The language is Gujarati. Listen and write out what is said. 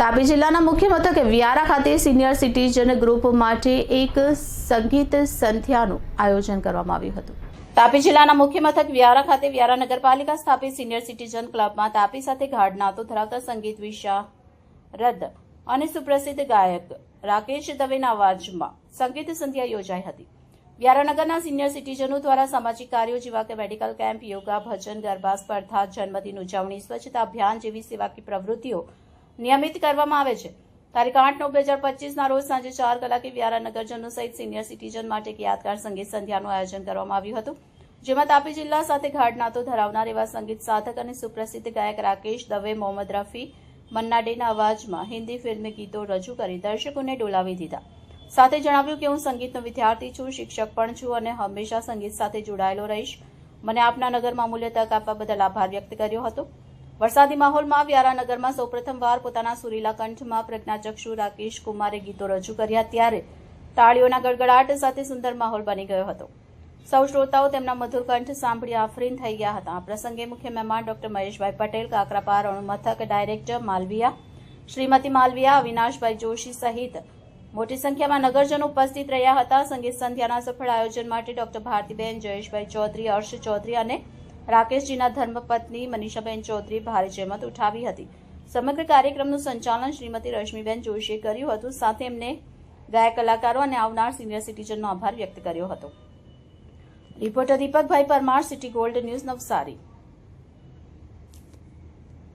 તાપી જિલ્લાના મુખ્ય મથકે વ્યારા ખાતે સિનિયર સિટીઝન ગ્રુપ માટે એક સંગીત સંધ્યાનું આયોજન કરવામાં આવ્યું હતું. તાપી જિલ્લાના મુખ્ય મથક વ્યારા ખાતે વ્યારા નગરપાલિકા સ્થાપિત સિનિયર સિટીઝન ક્લબમાં તાપી સાથે ગાઢ નાતો ધરાવતા સંગીત વિશારદ અને સુપ્રસિદ્ધ ગાયક રાકેશ દવેના અવાજમાં સંગીત સંધ્યા યોજાઈ હતી. વ્યારાનગરના સિનિયર સિટીઝનો દ્વારા સામાજિક કાર્યો જેવા કે medical camp, yoga, bhajan, garba, સ્પર્ધા, જન્મદિન ઉજવણી, સ્વચ્છતા અભિયાન જેવી સેવાકી પ્રવૃત્તિઓ નિયમિત કરવામાં આવે છે. તારીખ આઠ નવ બે હજાર પચીસના રોજ સાંજે ચાર કલાકે વ્યારા નગરજનો સહિત સિનિયર સિટીઝન માટે એક યાદગાર સંગીત સંધ્યાનું આયોજન કરવામાં આવ્યું હતું. જેમાં તાપી જિલ્લા સાથે ગાઢ નાતો ધરાવનાર એવા સંગીત સાધક અને સુપ્રસિદ્ધ ગાયક રાકેશ દવે, મોહમ્મદ રફી મન્ના ડેના અવાજમાં હિન્દી ફિલ્મી ગીતો રજૂ કરી દર્શકોને ડોલાવી દીધા. સાથે જણાવ્યું કે હું સંગીતનો વિદ્યાર્થી છું, શિક્ષક પણ છું અને હંમેશા સંગીત સાથે જોડાયેલો રહીશ. મને આપના નગરમાં અમૂલ્ય તક આપવા બદલ આભાર વ્યક્ત કર્યો હતો. વરસાદી માહોલમાં વ્યારાનગરમાં સૌપ્રથમવાર પોતાના સુરીલા કંઠમાં પ્રજ્ઞાચક્ષુ રાકેશ કુમારે ગીતો રજૂ કર્યા ત્યારે તાળીઓના ગડગડાટ સાથે સુંદર માહોલ બની ગયો હતો. સૌ શ્રોતાઓ તેમના મધુર કંઠ સાંભળી આફરીન થઈ ગયા હતા. આ પ્રસંગે મુખ્ય મહેમાન ડોક્ટર મહેશભાઈ પટેલ, કાકરાપાર અણુમથક ડાયરેક્ટર માલવિયા, શ્રીમતી માલવિયા, અવિનાશભાઈ જોશી સહિત મોટી સંખ્યામાં નગરજનો ઉપસ્થિત રહ્યા હતા. સંગીત સંધ્યાના સફળ આયોજન માટે ડોક્ટર ભારતીબેન જયેશભાઈ ચૌધરી, હર્ષ ચૌધરી અને રાકેશજીના ધર્મપત્ની મનીષાબેન ચૌધરી ભારે જહેમત ઉઠાવી હતી. સમગ્ર કાર્યક્રમનું સંચાલન શ્રીમતી રશ્મિબેન જોશીએ કર્યું હતું. સાથે એમને ગાયક કલાકારો અને આવનાર સિનિયર સિટીઝનનો આભાર વ્યક્ત કર્યો હતો. Reporter Deepakbhai Parmar, city gold news Navsari.